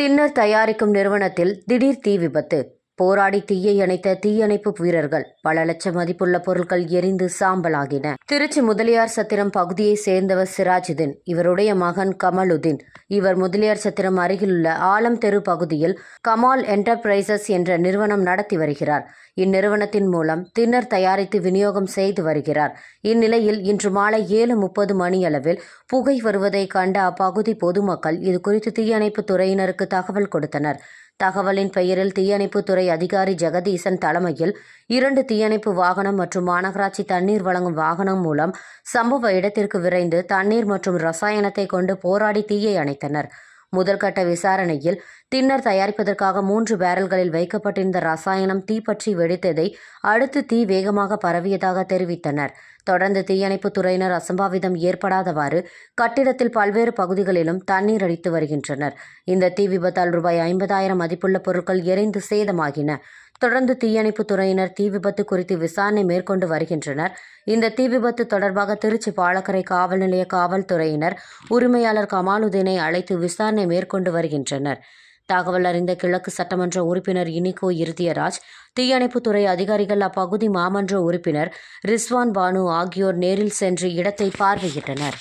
Thinner தயாரிக்கும் நிறுவனத்தில் திடீர் தீ விபத்து. போராடி தீயை அணைத்த தீயணைப்பு வீரர்கள். பல லட்சம் மதிப்புள்ள பொருட்கள் எரிந்து சாம்பலாகின. திருச்சி முதலியார் சத்திரம் பகுதியைச் சேர்ந்தவர் சிராஜுதீன். இவருடைய மகன் கமலுதீன். இவர் முதலியார் சத்திரம் அருகிலுள்ள ஆலம் தெரு பகுதியில் கமால் என்டர்பிரைசஸ் என்ற நிறுவனம் நடத்தி வருகிறார். இந்நிறுவனத்தின் மூலம் தின்னர் தயாரித்து விநியோகம் செய்து வருகிறார். இந்நிலையில் இன்று மாலை ஏழு முப்பது மணியளவில் புகை வருவதை கண்ட அப்பகுதி பொதுமக்கள் இது குறித்து தீயணைப்பு துறையினருக்கு தகவல் கொடுத்தனர். தகவலின் பெயரில் தீயணைப்புத்துறை அதிகாரி ஜெகதீசன் தலைமையில் இரண்டு தீயணைப்பு வாகனம் மற்றும் மாநகராட்சி தண்ணீர் வழங்கும் வாகனம் மூலம் சம்பவ இடத்திற்கு விரைந்து தண்ணீர் மற்றும் ரசாயனத்தை கொண்டு போராடி தீயை அணைத்தனர். முதல்கட்ட விசாரணையில் தின்னர் தயாரிப்பதற்காக மூன்று பேரல்களில் வைக்கப்பட்டிருந்த ரசாயனம் தீப்பற்றி வெடித்ததை அடுத்து தீ வேகமாக பரவியதாக தெரிவித்தனர். தொடர்ந்து தீயணைப்புத் துறையினர் அசம்பாவிதம் ஏற்படாதவாறு கட்டிடத்தில் பல்வேறு பகுதிகளிலும் தண்ணீர் அடித்து வருகின்றனர். இந்த தீ விபத்தால் ரூபாய் ஐம்பதாயிரம் மதிப்புள்ள பொருட்கள் எரிந்து சேதமாகின. தொடர்ந்து தீயணைப்புத் துறையினர் தீ விபத்து குறித்து விசாரணை மேற்கொண்டு வருகின்றனர். இந்த தீ விபத்து தொடர்பாக திருச்சி பாலக்கரை காவல் நிலைய காவல்துறையினர் உரிமையாளர் கமாலுதீனை அழைத்து விசாரணை மேற்கொண்டு வருகின்றனர். தகவல் அறிந்த கிழக்கு சட்டமன்ற உறுப்பினர் இனிகோ இருதியராஜ் தீயணைப்புத்துறை அதிகாரிகள் அப்பகுதி மாமன்ற உறுப்பினர் ரிஸ்வான் பானு ஆகியோர் நேரில் சென்று இடத்தை பார்வையிட்டனர்.